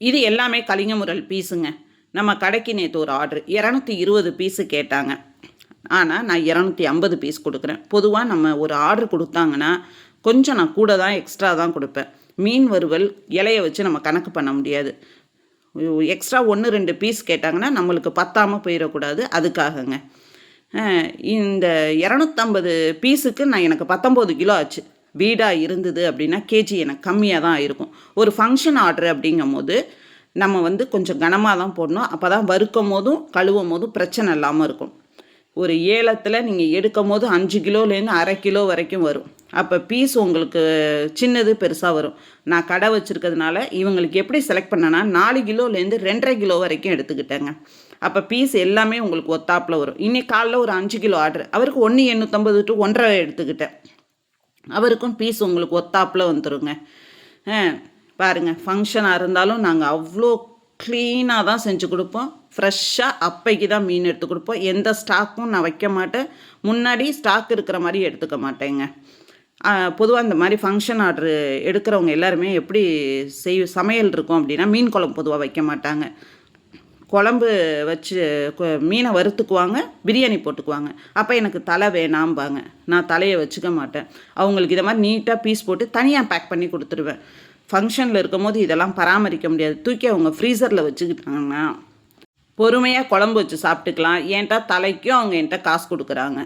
இது எல்லாமே கலிங்கமுரல் பீஸுங்க. நம்ம கடைக்கு நேற்று ஒரு ஆர்டர் இரநூத்தி இருபது பீஸு கேட்டாங்க. ஆனால் நான் இரநூத்தி ஐம்பது பீஸ் கொடுக்குறேன். பொதுவாக நம்ம ஒரு ஆர்டர் கொடுத்தாங்கன்னா கொஞ்சம் நான் கூட தான் எக்ஸ்ட்ரா தான் கொடுப்பேன். மீன் வறுவல் இலையை வச்சு நம்ம கணக்கு பண்ண முடியாது. எக்ஸ்ட்ரா ஒன்று ரெண்டு பீஸ் கேட்டாங்கன்னா நம்மளுக்கு பத்தாமல் போயிடக்கூடாது. அதுக்காகங்க. இந்த இரநூத்தம்பது பீஸுக்கு நான் எனக்கு பத்தொம்போது கிலோ ஆச்சு. வீடாக இருந்தது அப்படின்னா கேஜி எனக்கு கம்மியாக தான் இருக்கும். ஒரு ஃபங்க்ஷன் ஆர்டர் அப்படிங்கும் போது நம்ம வந்து கொஞ்சம் கனமாக தான் போடணும். அப்போ தான் வறுக்கும் போதும் கழுவும் போதும் பிரச்சனை இல்லாமல் இருக்கும். ஒரு ஏலத்தில் நீங்கள் எடுக்கும் போது அஞ்சு கிலோலேருந்து அரை கிலோ வரைக்கும் வரும். அப்போ பீஸ் உங்களுக்கு சின்னது பெருசாக வரும். நான் கடை வச்சுருக்கிறதுனால இவங்களுக்கு எப்படி செலக்ட் பண்ணேன்னா நாலு கிலோலேருந்து ரெண்டரை கிலோ வரைக்கும் எடுத்துக்கிட்டேங்க. அப்போ பீஸ் எல்லாமே உங்களுக்கு ஒத்தாப்பில் வரும். இன்னைக்கு காலைல ஒரு அஞ்சு கிலோ ஆர்டர் அவருக்கு ஒன்று எண்ணூற்றம்பது டு ஒன்றரை எடுத்துக்கிட்டேன். அவருக்கும் பீஸ் உங்களுக்கு ஒத்தாப்பில் வந்துருங்க. பாருங்கள் பாருங்க ஃபங்க்ஷனாக இருந்தாலும் நாங்கள் அவ்வளோ க்ளீனாக தான் செஞ்சு கொடுப்போம். ஃப்ரெஷ்ஷாக அப்பைக்கு தான் மீன் எடுத்து கொடுப்போம். எந்த ஸ்டாக்கும் நான் வைக்க மாட்டேன். முன்னாடி ஸ்டாக் இருக்கிற மாதிரி எடுத்துக்க மாட்டேங்க. பொதுவாக இந்த மாதிரி ஃபங்க்ஷன் ஆர்டர் எடுக்கிறவங்க எல்லாருமே எப்படி செய் சமையல் இருக்கும் அப்படின்னா மீன் குழம்பு பொதுவாக வைக்க மாட்டாங்க. குழம்பு வச்சு மீனை வறுத்துக்குவாங்க பிரியாணி போட்டுக்குவாங்க. அப்போ எனக்கு தலை வேணாம்பாங்க. நான் தலையை வச்சுக்க மாட்டேன். அவங்களுக்கு இதை மாதிரி நீட்டாக பீஸ் போட்டு தனியாக பேக் பண்ணி கொடுத்துருவேன். ஃபங்க்ஷனில் இருக்கும் போது இதெல்லாம் பராமரிக்க முடியாது. தூக்கி அவங்க ஃப்ரீசரில் வச்சுக்கிட்டாங்கன்னா பொறுமையாக குழம்பு வச்சு சாப்பிட்டுக்கலாம். ஏன்ட்டா தலைக்கும் அவங்க என்கிட்ட காசு கொடுக்குறாங்க.